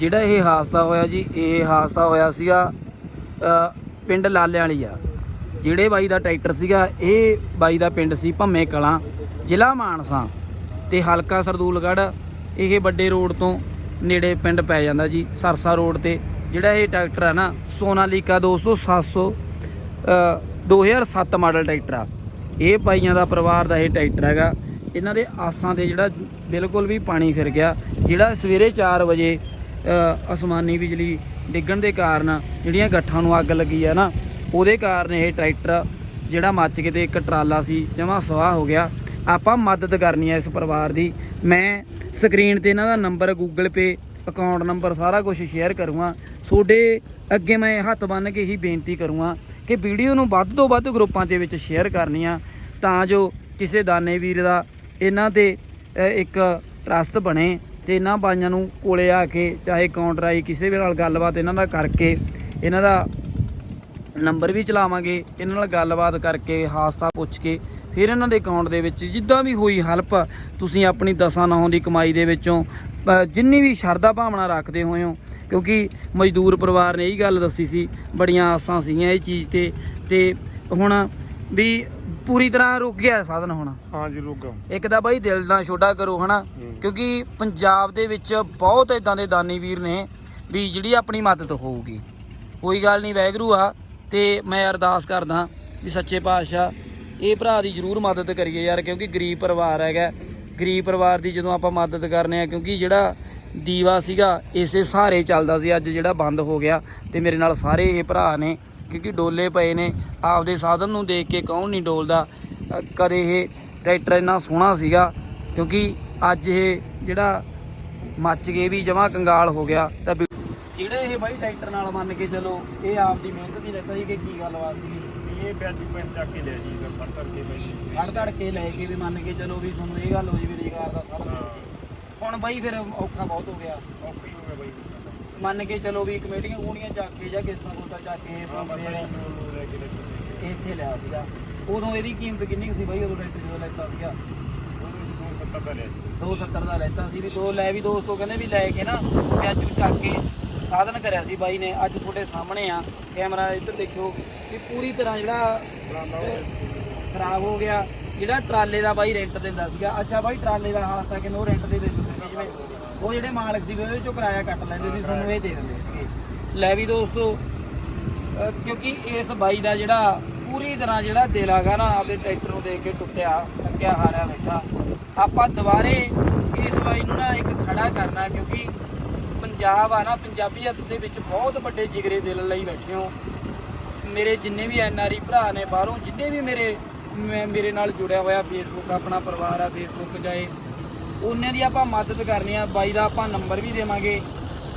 ਜਿਹੜਾ ਇਹ ਹਾਦਸਾ ਹੋਇਆ ਜੀ ਇਹ ਹਾਦਸਾ ਹੋਇਆ ਸੀਗਾ ਪਿੰਡ ਲਾਲਿਆਂ ਵਾਲੀ ਆ। ਜਿਹੜੇ ਬਾਈ ਦਾ ਟਰੈਕਟਰ ਸੀਗਾ ਇਹ ਬਾਈ ਦਾ ਪਿੰਡ ਸੀ ਭੰਮੇ ਕਲਾਂ ਜ਼ਿਲ੍ਹਾ ਮਾਨਸਾ ਤੇ ਹਲਕਾ ਸਰਦੂਲਗੜ੍ਹ। ਇਹ ਵੱਡੇ ਰੋਡ ਤੋਂ ਨੇੜੇ ਪਿੰਡ ਪੈ ਜਾਂਦਾ ਜੀ ਸਰਸਾ ਰੋਡ ਤੇ। ਜਿਹੜਾ ਇਹ ਟਰੈਕਟਰ ਆ ਨਾ ਸੋਨਾਲੀਕਾ 200 700 ਅ, 2007 ਮਾਡਲ ਟਰੈਕਟਰ ਆ। ਇਹ ਬਾਈਆਂ ਦਾ ਪਰਿਵਾਰ ਦਾ ਇਹ ਟਰੈਕਟਰ ਹੈਗਾ। ਇਹਨਾਂ ਦੇ ਆਸਾਂ ਤੇ ਜਿਹੜਾ ਬਿਲਕੁਲ ਵੀ ਪਾਣੀ ਫਿਰ ਗਿਆ। ਜਿਹੜਾ ਸਵੇਰੇ 4 ਵਜੇ ਅਸਮਾਨੀ ਬਿਜਲੀ ਡਿੱਗਣ ਦੇ ਕਾਰਨ ਜਿਹੜੀਆਂ ਗੱਠਾਂ ਨੂੰ ਅੱਗ ਲੱਗੀ ਹੈ ਨਾ, ਉਹਦੇ ਕਾਰਨ ਇਹ ਟਰੈਕਟਰ ਜਿਹੜਾ ਮੱਚ ਕੇ ਤੇ ਇੱਕ ਟਰਾਲਾ ਸੀ, ਜਮਾ ਸਵਾਹ ਹੋ ਗਿਆ। ਆਪਾਂ ਮਦਦ ਕਰਨੀ ਹੈ ਇਸ ਪਰਿਵਾਰ ਦੀ। ਮੈਂ ਸਕਰੀਨ ਤੇ ਇਹਨਾਂ ਦਾ number Google Pay account number ਸਾਰਾ ਕੁਝ ਸ਼ੇਅਰ ਕਰੂੰਗਾ। ਤੁਹਾਡੇ ਅੱਗੇ ਮੈਂ ਹੱਥ ਬੰਨ੍ਹ ਕੇ ਹੀ ਬੇਨਤੀ ਕਰੂੰਗਾ ਕਿ ਵੀਡੀਓ ਨੂੰ ਵੱਧ ਤੋਂ ਵੱਧ ਗਰੁੱਪਾਂ ਦੇ ਵਿੱਚ ਸ਼ੇਅਰ ਕਰਨੀ ਆ, ਤਾਂ ਜੋ ਕਿਸੇ ਦਾਨੇ ਵੀਰ ਦਾ ਇਹਨਾਂ ਤੇ ਇੱਕ ਟਰਸਟ ਬਣੇ। ਤੇ ਇਹਨਾਂ ਬਾਈਆਂ ਨੂੰ ਕੋਲੇ ਆ ਕੇ ਚਾਹੇ ਅਕਾਊਂਟ ਰਾਈ ਕਿਸੇ ਵੀ ਨਾਲ ਗੱਲਬਾਤ ਇਹਨਾਂ ਦਾ ਕਰਕੇ ਇਹਨਾਂ ਦਾ ਨੰਬਰ ਵੀ ਚਲਾਵਾਂਗੇ, ਇਹਨਾਂ ਨਾਲ ਗੱਲਬਾਤ ਕਰਕੇ ਹਾਸਤਾ ਪੁੱਛ ਕੇ ਫਿਰ ਇਹਨਾਂ ਦੇ ਅਕਾਊਂਟ ਦੇ ਵਿੱਚ ਜਿੱਦਾਂ ਵੀ ਹੋਈ ਹੈਲਪ ਤੁਸੀਂ ਆਪਣੀ ਦਸਾਂ ਨੌਂ ਦੀ ਕਮਾਈ ਦੇ ਵਿੱਚੋਂ ਜਿੰਨੀ ਵੀ ਸ਼ਰਧਾ ਭਾਵਨਾ ਰੱਖਦੇ ਹੋਏ ਹੋ, ਕਿਉਂਕਿ ਮਜ਼ਦੂਰ ਪਰਿਵਾਰ ਨੇ ਇਹ ਗੱਲ ਦੱਸੀ ਸੀ, ਬੜੀਆਂ ਆਸਾਂ ਸੀਗੀਆਂ ਇਹ ਚੀਜ਼ ਤੇ ਤੇ ਹੁਣ ਵੀ ਪੂਰੀ ਤਰ੍ਹਾਂ ਰੁਕ ਗਿਆ ਸਾਧਨ ਹੁਣ। ਹਾਂ ਜੀ ਰੁਕ ਇੱਕ ਤਾਂ ਬਾਈ ਦਿਲ ਨਾਲ ਛੋਟਾ ਕਰੋ ਹਨਾ? ਕਿਉਂਕਿ ਪੰਜਾਬ ਦੇ ਵਿੱਚ ਬਹੁਤ ਇਦਾਂ ਦੇ ਦਾਨੀ ਵੀਰ ਨੇ ਵੀ ਜਿਹੜੀ ਆਪਣੀ ਮਦਦ ਹੋਊਗੀ। ਕੋਈ ਗੱਲ ਨਹੀਂ ਵੈਗਰੂ ਆ। ਤੇ ਮੈਂ ਅਰਦਾਸ ਕਰਦਾ ਵੀ ਸੱਚੇ ਪਾਤਸ਼ਾਹ ਇਹ ਭਰਾ ਦੀ ਜ਼ਰੂਰ ਮਦਦ ਕਰੀਏ ਯਾਰ ਕਿਉਂਕਿ ਗਰੀਬ ਪਰਿਵਾਰ ਹੈਗਾ। ਗਰੀਬ ਪਰਿਵਾਰ ਦੀ ਜਦੋਂ ਆਪਾਂ ਮਦਦ ਕਰਨੇ ਆ ਕਿਉਂਕਿ ਜਿਹੜਾ ਦੀਵਾ ਸੀਗਾ ਇਸੇ ਸਹਾਰੇ ਚੱਲਦਾ ਸੀ ਅੱਜ ਜਿਹੜਾ ਬੰਦ ਹੋ ਗਿਆ। ਤੇ ਮੇਰੇ ਨਾਲ ਸਾਰੇ ਇਹ ਭਰਾ ਨੇ ਕਿਉਂਕਿ ਡੋਲੇ ਪਏ ਨੇ। ਆਪਦੇ ਸਾਧਨ ਨੂੰ ਦੇਖ ਕੇ ਕੌਣ ਨਹੀਂ ਡੋਲਦਾ। ਕਦੇ ਇਹ ਟਰੈਕਟਰ ਇੰਨਾ ਸੋਹਣਾ ਸੀਗਾ ਕਿਉਂਕਿ ਅੱਜ ਇਹ ਜਿਹੜਾ ਮੱਚ ਗਏ ਵੀ ਜਮਾ ਕੰਗਾਲ ਹੋ ਗਿਆ ਤਾਂ ਜਿਹੜੇ ਇਹ ਬਾਈ ਟਰੈਕਟਰ ਨਾਲ ਮੰਨ ਕੇ ਚਲੋ ਇਹ ਆਪਦੀ ਮਿਹਨਤ ਦੀ ਲੱਗਾ ਸੀ ਕਿ ਕੀ ਗੱਲਬਾਤ ਸੀ ਇਹ ਬਿਆਜੀ ਪਿੰਡ ਚੱਕ ਕੇ ਲਿਆ ਜੀ ਫੜ ਫੜ ਕੇ ਬਈ ਫੜ ਧੜ ਕੇ ਲੈ ਕੇ ਵੀ ਮੰਨ ਕੇ ਚਲੋ ਵੀ ਤੁਹਾਨੂੰ ਇਹ ਗੱਲ ਹੋ ਜੀ ਵੀ ਰੁਜ਼ਗਾਰ ਦਾ ਸਾਰਾ ਹਾਂ। ਹੁਣ ਬਾਈ ਫਿਰ ਔਖਾ ਬਹੁਤ ਹੋ ਗਿਆ। ਔਖੀ ਹੋ ਗਿਆ ਬਈ। ਮੰਨ ਕੇ ਚਲੋ ਵੀ ਕਮੇਟੀਆਂ ਕੂਣੀਆਂ ਚੱਕ ਕੇ ਜਾਂ ਕਿਸਤਾਂ ਕੋਤਾ ਚੱਕ ਕੇ ਨੂੰ ਕੇ ਕੇ ਇੱਥੇ ਲਿਆ ਸੀਗਾ। ਉਦੋਂ ਇਹਦੀ ਕੀਮਤ ਕਿੰਨੀ ਕੁ ਸੀ ਬਾਈ? ਉਦੋਂ ਟਰੈਕਟਰ ਜਦੋਂ ਲੈਤਾ ਸੀਗਾ। ਉਹਨੂੰ 270 ਦਾ ਲਿਆ ਜੀ 270 ਦਾ ਲੈਤਾ ਸੀ ਵੀ ਦੋ ਲੈ ਵੀ ਦੋਸਤੋ ਕਹਿੰਦੇ ਵੀ ਲੈ ਕੇ ਨਾ ਵੀ ਅੱਜ ਨੂੰ ਚੱਕ ਕੇ ਸਾਧਨ ਕਰਿਆ ਸੀ ਬਾਈ ਨੇ। ਅੱਜ ਤੁਹਾਡੇ ਸਾਹਮਣੇ ਆ। ਕੈਮਰਾ ਇੱਧਰ ਦੇਖਿਓ ਵੀ ਪੂਰੀ ਤਰ੍ਹਾਂ ਜਿਹੜਾ ਖਰਾਬ ਹੋ ਗਿਆ ਜਿਹੜਾ ਟਰਾਲੇ ਦਾ ਬਾਈ ਰੈਂਟ ਦਿੰਦਾ ਸੀਗਾ। ਅੱਛਾ ਬਾਈ ਟਰਾਲੇ ਦਾ ਹਾਸਤਾ ਕਿ ਉਹ ਰੈਂਟ ਦੇ ਦਿੰਦੇ ਸੀ ਜਿਵੇਂ ਉਹ ਜਿਹੜੇ ਮਾਲਕ ਸੀ ਉਹਦੇ ਚੋਂ ਕਿਰਾਇਆ ਕੱਟ ਲੈਂਦੇ ਸੀ ਤੁਹਾਨੂੰ ਇਹ ਦੇ ਦਿੰਦੇ ਸੀਗੇ ਲੈ ਵੀ ਦੋਸਤੋ ਅਹ ਕਿਉਂਕਿ ਇਸ ਬਾਈ ਦਾ ਜਿਹੜਾ ਪੂਰੀ ਤਰ੍ਹਾਂ ਜਿਹੜਾ ਦਿਲ ਹੈਗਾ ਨਾ ਆਪਦੇ ਟਰੈਕਟਰ ਨੂੰ ਦੇਖ ਕੇ ਟੁੱਟਿਆ ਥੱਕਿਆ ਹਾਰਿਆ ਬੈਠਾ। ਆਪਾਂ ਦੁਬਾਰੇ ਇਸ ਬਾਈ ਨੂੰ ਨਾ ਇੱਕ ਖੜਾ ਕਰਨਾ ਕਿਉਂਕਿ ਪੰਜਾਬ ਆ ਨਾ ਪੰਜਾਬੀਅਤ ਦੇ ਵਿੱਚ ਬਹੁਤ ਵੱਡੇ ਜਿਗਰੇ ਦਿਲ ਲਈ ਬੈਠੇ ਹੋ। ਮੇਰੇ ਜਿੰਨੇ ਵੀ ਐਨਆਰਈ ਭਰਾ ਨੇ ਬਾਹਰੋਂ ਜਿੰਨੇ ਵੀ ਮੇਰੇ ਮੈਂ- ਮੇਰੇ ਨਾਲ ਜੁੜਿਆ ਹੋਇਆ ਫੇਸਬੁੱਕ ਆਪਣਾ ਪਰਿਵਾਰ ਆ ਫੇਸਬੁੱਕ ਜਾਏ ਉਹਨਾਂ ਦੀ ਆਪਾਂ ਮਦਦ ਕਰਨੀ ਆ ਬਾਈ ਦਾ ਆਪਾਂ ਨੰਬਰ ਵੀ ਦੇਵਾਂਗੇ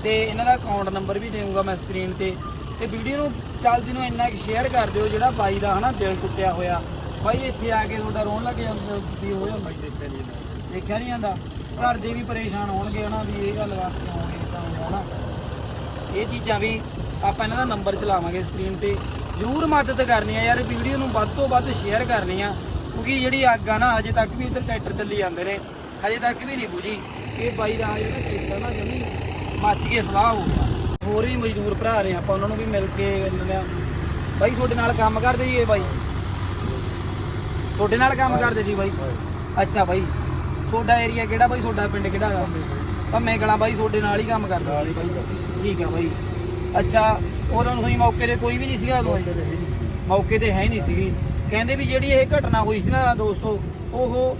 ਤੇ ਇਹਨਾਂ ਦਾ ਅਕਾਊਂਟ ਨੰਬਰ ਵੀ ਦੇਵਾਂਗਾ ਮੈਂ ਸਕਰੀਨ ਤੇ। ਤੇ ਵੀਡੀਓ ਨੂੰ ਚੱਲਦੀ ਨੂੰ ਇੰਨਾ ਕਿ ਸ਼ੇਅਰ ਕਰ ਦਿਓ ਜਿਹੜਾ ਬਾਈ ਦਾ ਹਨਾ ਦਿਲ ਟੁੱਟਿਆ ਹੋਇਆ। ਬਾਈ ਇੱਥੇ ਆ ਕੇ ਤੁਹਾਡਾ ਰੋਣ ਲੱਗ ਜਾਂਦਾ ਵੀ ਹੋ ਜਾਂਦਾ ਦੇਖਿਆ ਨਹੀਂ ਦੇਖਿਆ ਨਹੀਂ ਜਾਂਦਾ? ਘਰ ਦੇ ਵੀ ਪਰੇਸ਼ਾਨ ਹੋਣਗੇ ਹਨਾ ਵੀ ਇਹ ਗੱਲ ਵਾਸਤੇ ਹੋਣਗੇ ਤਾਂ ਹਨਾ। ਇਹ ਚੀਜ਼ਾਂ ਵੀ ਆਪਾਂ ਇਹਨਾਂ ਦਾ ਨੰਬਰ ਚਲਾਵਾਂਗੇ ਸਕਰੀਨ ਤੇ। ਜ਼ਰੂਰ ਮਦਦ ਕਰਨੀ ਆ ਯਾਰ ਵੀਡੀਓ ਨੂੰ ਵੱਧ ਤੋਂ ਵੱਧ ਸ਼ੇਅਰ ਕਰਨੀ ਆ। ਕਿਉਂਕਿ ਜਿਹੜੀ ਅੱਗ ਆ ਨਾ ਅਜੇ ਤੱਕ ਵੀ ਇੱਧਰ ਟਰੈਕਟਰ ਚੱਲੀ ਜਾਂਦੇ ਨੇ। ਅਜੇ ਤੱਕ ਵੀ ਨਹੀਂ ਬੁਝੀ। ਇਹ ਬਾਈ ਦਾ ਜਿਹੜਾ ਟਰੈਕਟਰ ਨਾ ਜਮੀ ਮੱਚ ਕੇ ਸਵਾਹ ਹੋ ਗਿਆ। ਹੋਰ ਵੀ ਮਜ਼ਦੂਰ ਭਰਾ ਨੇ ਆਪਾਂ ਉਹਨਾਂ ਨੂੰ ਵੀ ਮਿਲ ਕੇ ਬਾਈ ਤੁਹਾਡੇ ਨਾਲ ਕੰਮ ਕਰਦੇ ਜੀ ਇਹ ਬਾਈ? ਤੁਹਾਡੇ ਨਾਲ ਕੰਮ ਕਰਦੇ ਜੀ ਬਾਈ? ਅੱਛਾ ਬਾਈ ਤੁਹਾਡਾ ਏਰੀਆ ਕਿਹੜਾ ਬਾਈ? ਤੁਹਾਡਾ ਪਿੰਡ ਕਿਹੜਾ ਹੈਗਾ ਭੰਮੇ ਕਲਾਂ ਬਾਈ ਤੁਹਾਡੇ ਨਾਲ ਹੀ ਕੰਮ ਕਰਦਾ ਠੀਕ ਆ ਬਾਈ। ਅੱਛਾ ਉਦੋਂ ਤੁਸੀਂ ਮੌਕੇ ਤੇ ਕੋਈ ਵੀ ਨਹੀਂ ਸੀਗਾ ਉਦੋਂ? ਮੌਕੇ ਤੇ ਹੈ ਨਹੀਂ ਸੀਗੀ। ਕਹਿੰਦੇ ਵੀ ਜਿਹੜੀ ਇਹ ਘਟਨਾ ਹੋਈ ਸੀ ਨਾ ਦੋਸਤੋ ਉਹ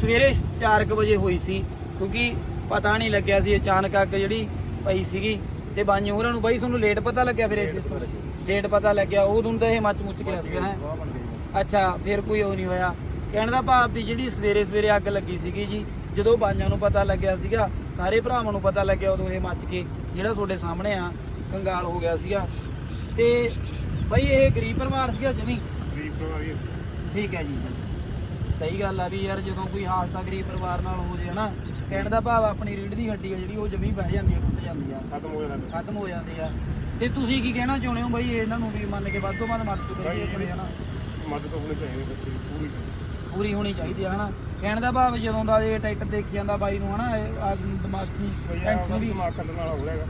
ਸਵੇਰੇ 4:00 ਵਜੇ ਹੋਈ ਸੀ ਕਿਉਂਕਿ ਪਤਾ ਨਹੀਂ ਲੱਗਿਆ ਸੀ ਅਚਾਨਕ ਅੱਗ ਜਿਹੜੀ ਪਈ ਸੀਗੀ ਤੇ ਬਾਈਆਂ ਹੋਰਾਂ ਨੂੰ। ਬਾਈ ਤੁਹਾਨੂੰ ਲੇਟ ਪਤਾ ਲੱਗਿਆ ਫਿਰ ਇਸ ਲੇਟ ਪਤਾ ਲੱਗਿਆ। ਉਦੋਂ ਤਾਂ ਇਹ ਮੱਚ ਮੁੱਚ ਗਿਆ ਸੀ ਹੈ? ਅੱਛਾ ਫਿਰ ਕੋਈ ਉਹ ਨਹੀਂ ਹੋਇਆ। ਕਹਿਣ ਦਾ ਭਾਵ ਵੀ ਜਿਹੜੀ ਸਵੇਰੇ ਸਵੇਰੇ ਅੱਗ ਲੱਗੀ ਸੀਗੀ ਜੀ ਜਦੋਂ ਬਾਈਆਂ ਨੂੰ ਪਤਾ ਲੱਗਿਆ ਸੀਗਾ ਸਾਰੇ ਭਰਾਵਾਂ ਨੂੰ ਪਤਾ ਲੱਗਿਆ ਉਦੋਂ ਇਹ ਮੱਚ ਕੇ ਜਿਹੜਾ ਤੁਹਾਡੇ ਸਾਹਮਣੇ ਆ ਕੰਗਾਲ ਹੋ ਗਿਆ ਸੀਗਾ। ਤੇ ਬਈ ਇਹ ਗਰੀਬ ਪਰਿਵਾਰ ਸੀਗਾ ਜਮੀ? ਗਰੀਬ ਪਰਿਵਾਰ ਠੀਕ ਹੈ ਜੀ। ਸਹੀ ਗੱਲ ਆ ਵੀ ਯਾਰ ਜਦੋਂ ਕੋਈ ਹਾਦਸਾ ਗਰੀਬ ਪਰਿਵਾਰ ਨਾਲ ਹੋ ਜੇ ਹਨਾ ਕਹਿਣ ਦਾ ਭਾਵ ਆਪਣੀ ਰੀੜ ਦੀ ਹੱਡੀ ਆ ਜਿਹੜੀ ਉਹ ਜਮੀ ਬਹਿ ਜਾਂਦੀ ਆ ਟੁੱਟ ਜਾਂਦੀ ਆ। ਖਤਮ ਹੋ ਜਾਣਾ ਖਤਮ ਹੋ ਜਾਂਦੀ ਆ। ਤੇ ਤੁਸੀਂ ਕੀ ਕਹਿਣਾ ਚਾਹੁੰਦੇ ਹੋ ਬਈ ਇਹਨਾਂ ਨੂੰ ਵੀ ਮੰਨ ਕੇ ਵੱਧ ਤੋਂ ਵੱਧ ਮਦਦ ਕਰੀਏ ਆਪਣੇ ਹਨਾ? ਮਦਦ ਹੋਣੀ ਚਾਹੀਦੀ ਬੱਚੇ ਦੀ ਪੂਰੀ ਪੂਰੀ ਹੋਣੀ ਚਾਹੀਦੀ ਹੈ ਹਨਾ? ਕਹਿਣ ਦਾ ਭਾਵ ਜਦੋਂ ਦਾ ਇਹ ਟਰੈਕਟਰ ਦੇਖੀ ਜਾਂਦਾ ਬਾਈ ਨੂੰ ਹਨਾ ਇਹ ਆ ਦਿਮਾਗੀ ਆ ਟੈਨਸ਼ਨ ਵੀ। ਦਿਮਾਗ ਕੱਢਣ ਵਾਲਾ ਹੋ ਜਾਏਗਾ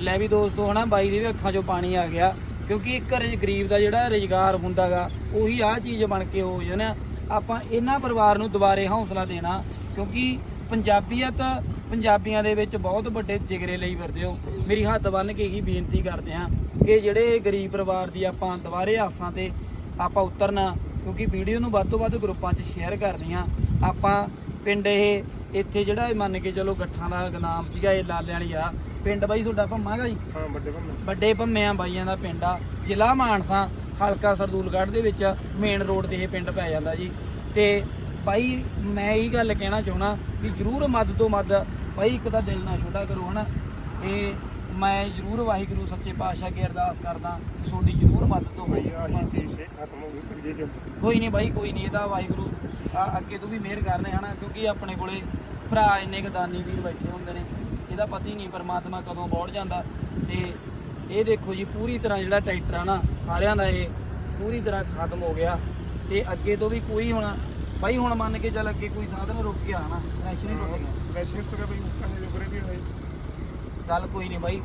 ਲੈ ਵੀ ਦੋਸਤੋ ਹਨਾ ਬਾਈ ਦੇ ਵੀ ਅੱਖਾਂ 'ਚੋਂ ਪਾਣੀ ਆ ਗਿਆ ਕਿਉਂਕਿ ਇੱਕ ਘਰੇ ਗਰੀਬ ਦਾ ਜਿਹੜਾ ਰੁਜ਼ਗਾਰ ਹੁੰਦਾਗਾ ਉਹੀ ਆ ਚੀਜ਼ ਬਣ ਕੇ ਹੋ ਜਾਣਾ। ਆਪਾਂ ਇਹਨਾਂ ਪਰਿਵਾਰ ਨੂੰ ਦੁਬਾਰੇ ਹੌਸਲਾ ਦੇਣਾ ਕਿਉਂਕਿ ਪੰਜਾਬੀਅਤ ਪੰਜਾਬੀਆਂ ਦੇ ਵਿੱਚ ਬਹੁਤ ਵੱਡੇ ਜਿਗਰੇ ਲਈ ਫਿਰਦੇ ਹੋ। ਮੇਰੀ ਹੱਥ ਬੰਨ ਕੇ ਇਹੀ ਬੇਨਤੀ ਕਰਦੇ ਹਾਂ ਕਿ ਜਿਹੜੇ ਗਰੀਬ ਪਰਿਵਾਰ ਦੀ ਆਪਾਂ ਦੁਬਾਰੇ ਆਸਾਂ ਤੇ ਆਪਾਂ ਉਤਰਨਾ ਕਿਉਂਕਿ ਵੀਡੀਓ ਨੂੰ ਵੱਧ ਤੋਂ ਵੱਧ ਗਰੁੱਪਾਂ 'ਚ ਸ਼ੇਅਰ ਕਰਨੀ ਆ ਆਪਾਂ ਪਿੰਡ ਇਹ ਇੱਥੇ ਜਿਹੜਾ ਇਹ ਮੰਨ ਕੇ ਚਲੋ ਗੱਠਾਂ ਦਾ ਨਾਮ ਸੀਗਾ ਇਹ ਲਾਲੇ ਵਾਲੀ ਆ। ਪਿੰਡ ਬਾਈ ਤੁਹਾਡਾ ਭੰਮਾਗਾ ਜੀ? ਹਾਂ ਵੱਡੇ ਬੰਦੇ ਵੱਡੇ ਭੰਮਿਆਂ ਬਾਈਆਂ ਦਾ ਪਿੰਡ ਆ। ਜ਼ਿਲ੍ਹਾ ਮਾਨਸਾ ਹਲਕਾ ਸਰਦੂਲਗੜ੍ਹ ਦੇ ਵਿੱਚ ਮੇਨ ਰੋਡ ਤੇ ਇਹ ਪਿੰਡ ਪੈ ਜਾਂਦਾ ਜੀ। ਤੇ ਬਾਈ ਮੈਂ ਇਹ ਗੱਲ ਕਹਿਣਾ ਚਾਹਣਾ ਵੀ ਜਰੂਰ ਮੱਦ ਤੋਂ ਮੱਦ ਬਾਈ ਇੱਕ ਤਾਂ ਦਿਲ ਨਾ ਛੋਟਾ ਕਰੋ ਹਨਾ। ਇਹ ਮੈਂ ਜਰੂਰ ਵਾਹਿਗੁਰੂ ਸੱਚੇ ਪਾਤਸ਼ਾਹ ਅੱਗੇ ਅਰਦਾਸ ਕਰਦਾ ਕਿ ਤੁਹਾਡੀ ਜਰੂਰ ਮਦਦ ਤੋਂ ਭਾਈ ਕੋਈ ਨਹੀਂ ਬਾਈ ਕੋਈ ਨਹੀਂ ਇਹਦਾ ਵਾਹਿਗੁਰੂ ਅੱਗੇ ਤੋਂ ਵੀ ਮਿਹਰ ਕਰਨੇ ਹਨਾ ਕਿਉਂਕਿ ਆਪਣੇ ਕੋਲੇ ਭਰਾ ਇੰਨੇ ਕੁ ਦਾਨੀ ਵੀਰ ਬੈਠੇ ਹੁੰਦੇ ਨੇ। ਇਹਦਾ ਪਤਾ ਹੀ ਨਹੀਂ ਪਰਮਾਤਮਾ ਕਦੋਂ ਬੋੜ ਜਾਂਦਾ। ਤੇ ਇਹ ਦੇਖੋ ਜੀ ਪੂਰੀ ਤਰ੍ਹਾਂ ਜਿਹੜਾ ਟਰੈਕਟਰ ਆ ਨਾ ਸਾਰਿਆਂ ਦਾ ਇਹ ਪੂਰੀ ਤਰ੍ਹਾਂ ਖਤਮ ਹੋ ਗਿਆ। ਤੇ ਅੱਗੇ ਤੋਂ ਵੀ ਕੋਈ ਹੁਣ ਬਾਈ ਹੁਣ ਮੰਨ ਕੇ ਚੱਲ ਅੱਗੇ ਕੋਈ ਸਾਧਨ ਰੁਕਿਆ ਹਨਾ ਰੈਸ਼ਨ ਹੀ ਟੁੱਟ ਗਿਆ। ਵੈਸੇ ਤਾਂ ਭਾਈ ਉੱਕਾਂ ਦੇ ਜੋਗਰੇ ਵੀ ਹੋਏ ਗੱਲ ਕੋਈ ਨਹੀਂ ਬਾਈ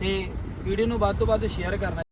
ਤੇ ਵੀਡੀਓ ਨੂੰ ਵੱਧ ਤੋਂ ਵੱਧ ਸ਼ੇਅਰ ਕਰਨਾ।